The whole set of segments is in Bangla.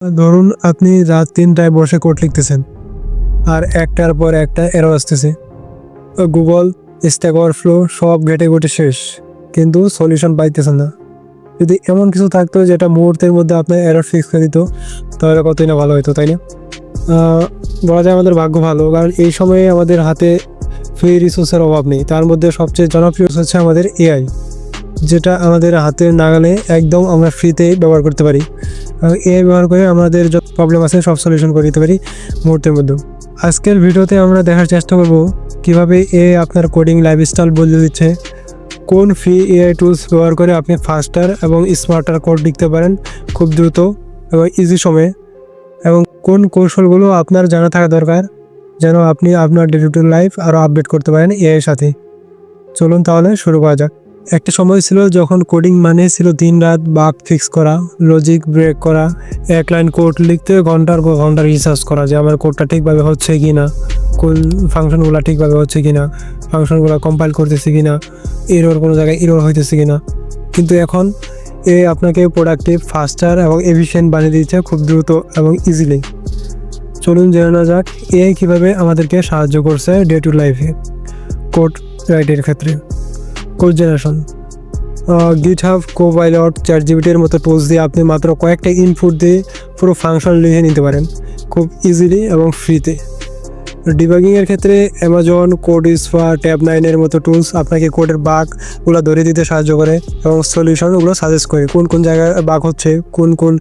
ধরুন আপনি রাত তিনটায় বসে কোড লিখতেছেন, আর একটার পর একটা এরো আসতেছে। গুগল স্ট্যাক ওভারফ্লো সব ঘেটে ঘুটে শেষ, কিন্তু সলিউশন পাইতেছেন না। যদি এমন কিছু থাকতো যেটা মুহূর্তের মধ্যে আপনার এরর ফিক্স করে দিত, তাহলে কতই না ভালো হতো তাই না? বলা যায় আমাদের ভাগ্য ভালো, কারণ এই সময়ে আমাদের হাতে ফ্রি রিসোর্সের অভাব নেই। তার মধ্যে সবচেয়ে জনপ্রিয় হচ্ছে আমাদের এআই যেটা আমাদের হাতের নাগালে একদম আমরা ফ্রিতে ব্যবহার করতে পারি। এআই ব্যবহার করে আমাদের যত প্রবলেম আছে সব সলিউশন করে দিতে পারি মুহূর্তের মধ্যে। আজকের ভিডিওতে আমরা দেখার চেষ্টা করব কীভাবে এ আপনার কোডিং লাইফস্টাইল বদলে দিচ্ছে, কোন ফ্রি এআই টুলস ব্যবহার করে আপনি ফাস্টার এবং স্মার্টার কোড লিখতে পারেন খুব দ্রুত এবং ইজি সময়ে, এবং কোন কৌশলগুলো আপনার জানা থাকা দরকার যেন আপনি আপনার ডে টু লাইফ আরও আপডেট করতে পারেন এআই সাথে। চলুন তাহলে শুরু করা যাক। একটা সময় ছিল যখন কোডিং মানে ছিল দিন রাত বাগ ফিক্স করা লজিক ব্রেক করা, এক লাইন কোড লিখতে ঘণ্টার পর ঘণ্টা রিসার্চ করা যে আমার কোডটা ঠিকভাবে হচ্ছে কি না কোন ফাংশনগুলো ঠিকভাবে হচ্ছে কি না ফাংশনগুলো কম্পাইল করতেছে কি না এরোর কোনো জায়গায় এরোর হইতেছে কি না কিন্তু এখন এ আপনাকে প্রোডাক্টিভ ফাস্টার এবং এফিসিয়েন্ট বানিয়ে দিচ্ছে খুব দ্রুত এবং ইজিলি চলুন জেনে না যাক এ কীভাবে আমাদেরকে সাহায্য করছে ডে টু লাইফে কোড রাইটের ক্ষেত্রে। Code generation. GitHub Copilot chat জিবিটির মতো টুলস দিয়ে আপনি মাত্র কয়েকটা ইনপুট দিয়ে পুরো ফাংশন লিখে নিতে পারেন, খুব ইজিলি এবং ফ্রিতে ডিবাগিংয়ের ক্ষেত্রে অ্যামাজন কোড ইসফা ট্যাব নাইনের মতো টুলস আপনাকে কোডের বাগগুলো ধরে দিতে সাহায্য করে এবং সলিউশনগুলো সাজেস্ট করে কোন কোন জায়গায় বাগ হচ্ছে, কোন কোন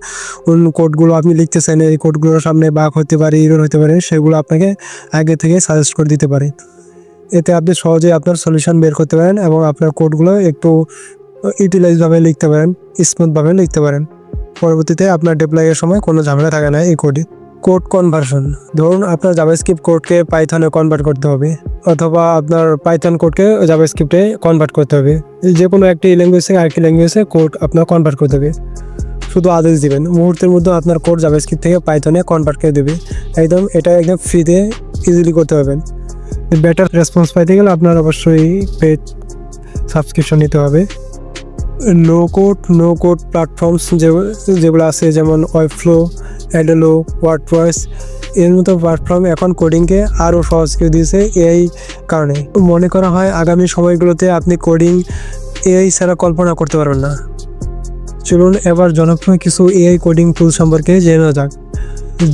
কোন কোডগুলো আপনি লিখতেছেন, এই কোডগুলোর সামনে বাগ হতে পারে ইরোর হতে পারে, সেগুলো আপনাকে আগে থেকে সাজেস্ট করে দিতে পারে। এতে আপনি সহজেই আপনার সলিউশন বের করতে পারেন এবং আপনার কোডগুলো একটু ইউটিলাইজভাবে লিখতে পারেন স্মুথভাবে লিখতে পারেন। পরবর্তীতে আপনার ডেপ্লয়ের সময় কোনো ঝামেলা থাকে না এই কোডে কোড কনভার্সন ধরুন আপনার জাভাস্ক্রিপ্ট কোডকে পাইথনে কনভার্ট করতে হবে, অথবা আপনার পাইথন কোডকে জাভাস্ক্রিপ্টে কনভার্ট করতে হবে। যে কোনো একটি ল্যাঙ্গুয়েজ থেকে আরেকটি ল্যাঙ্গুয়েজে কোড আপনার কনভার্ট করতে হবে। শুধু আদেশ দিবেন, মুহূর্তের মধ্যে আপনার কোড জাভাস্ক্রিপ্ট থেকে পাইথনে কনভার্ট করে দেবে। একদম, এটা একদম ফ্রিতে ইজিলি করতে পারবেন। বেটার রেসপন্স পাইতে গেলে আপনার অবশ্যই পেড সাবস্ক্রিপশন নিতে হবে। No code no code platforms যেগুলো আছে, যেমন ওয়েবফ্লো অ্যাডেলো ওয়ার্ড ভয়েস এর মতো প্ল্যাটফর্ম এখন কোডিংকে আরও সহজ করে দিয়েছে এই কারণে। মনে করা হয় আগামী সময়গুলোতে আপনি কোডিং এআই ছাড়া কল্পনা করতে পারবেন না। চলুন এবার জনপ্রিয় কিছু এআই কোডিং টুল সম্পর্কে জেনে যাক।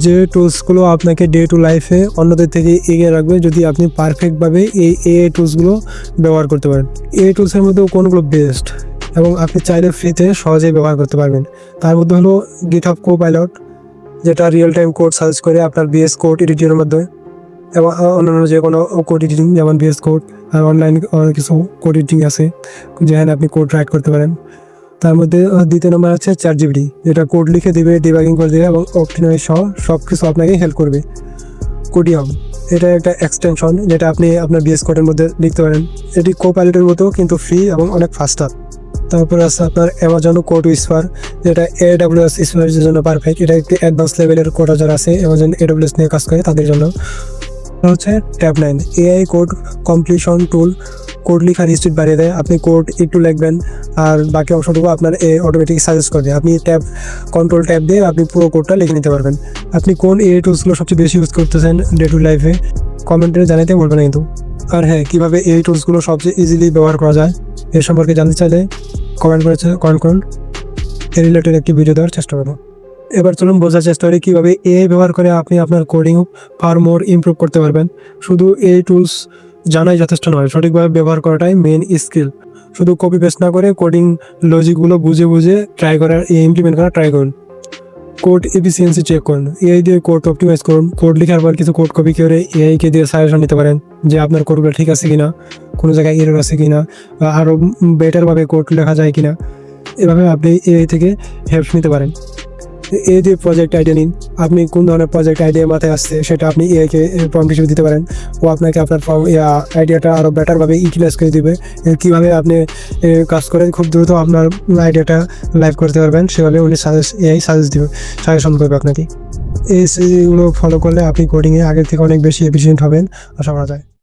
যে টুলসগুলো আপনাকে ডে টু লাইফে অন্যদের থেকে এগিয়ে রাখবে যদি আপনি পারফেক্টভাবে এই এআই টুলসগুলো ব্যবহার করতে পারেন। এই টুলসের মধ্যে কোনগুলো বেস্ট এবং আপনি চাইলে ফ্রিতে সহজেই ব্যবহার করতে পারবেন। তার মধ্যে হলো অফ কো পাইলট যেটা রিয়েল টাইম কোড সার্চ করে আপনার বিএস কোড এডিটিংয়ের মাধ্যমে, এবং অন্যান্য যে কোনো কোড এডিটিং যেমন বিএস কোড আর অনলাইন অনেক কিছু কোড এডিটিং আছে, যেখানে আপনি কোড রাইট করতে পারেন। তার মধ্যে দ্বিতীয় নম্বর আছে চার জিবিডি যেটা কোড লিখে দেবে ডিবাগিং করে দেবে এবং অপটিমাইজ সহ সব কিছু আপনাকে হেল্প করবে। কোডিয়াম এটা একটা এক্সটেনশন যেটা আপনি আপনার বিএস কোডের মধ্যে লিখতে পারেন। এটি কো পাইলটের মতো, কিন্তু ফ্রি এবং অনেক ফাস্টার তারপর আছে আপনার অ্যামাজন কোড উইসপার যেটা এ ডাব্লিউএস স্পেসের জন্য পারফেক্ট এটা একটি অ্যাডভান্স লেভেলের কোড যারা আছে অ্যামাজন এডব্লিউএস নিয়ে কাজ করে, তাদের জন্য। হচ্ছে Tab nine AI code completion tool code লিখার স্পিড বাড়িয়ে দেয়। আপনি কোড একটু লিখবেন আর বাকি অংশটুকু আপনার এ অটোমেটিক সাজেস্ট করে দেয়। আপনি ট্যাব কন্ট্রোল ট্যাব দিয়ে আপনি পুরো কোডটা লিখে নিতে পারবেন। আপনি কোন এআই টুলসগুলো সবচেয়ে বেশি ইউজ করতেছেন ডে টু লাইফে কমেন্টে জানাতে বলবেন কিন্তু। আর হ্যাঁ কীভাবে এই টুলসগুলো সবচেয়ে ইজিলি ব্যবহার করা যায় এ সম্পর্কে জানতে চাইলে কমেন্ট করেছে কমেন্ট করুন। এ রিলেটেড একটি ভিডিও দেওয়ার চেষ্টা করব। এবার চলুন বোঝার চেষ্টা করি কীভাবে এআই ব্যবহার করে আপনি আপনার কোডিং ফার মোর ইমপ্রুভ করতে পারবেন। শুধু এই টুলস জানাই যথেষ্ট নয়। সঠিকভাবে ব্যবহার করাটাই মেন স্কিল শুধু কপি পেস্ট না করে কোডিং লজিকগুলো বুঝে বুঝে ট্রাই করার ইমপ্লিমেন্ট করা ট্রাই করুন। কোড এফিসিয়েন্সি চেক করুন। এআই দিয়ে কোড অপটিমাইজ করুন। কোড লেখার পর কিছু কোড কপি করে এআইকে দিয়ে সাজেশন নিতে পারেন যে আপনার কোডগুলো ঠিক আছে কিনা, কোনো জায়গায় এরর আছে কিনা, বা আরও বেটারভাবে কোড লেখা যায় কিনা। এভাবে আপনি এআই থেকে হেল্প নিতে পারেন। এ দিয়ে প্রজেক্ট আইডিয়া নিন, আপনি কোন ধরনের প্রজেক্ট আইডিয়া মাথায় আসছে সেটা আপনি এআইকে প্রম্পট হিসেবে দিতে পারেন ও আপনাকে আপনার ফর্ম আইডিয়াটা আরও বেটারভাবে ইউটিলাইজ করে দিবে। কীভাবে আপনি কাজ করে খুব দ্রুত আপনার আইডিয়াটা লাইভ করতে পারবেন, সেভাবে উনি সাজেস্ট এআই সাজেস্ট দেবে সাজেশন করবে আপনাকে। এই সেগুলো ফলো করলে আপনি কোডিংয়ে আগের থেকে অনেক বেশি এফিসিয়েন্ট হবেন, আশা করা যায়।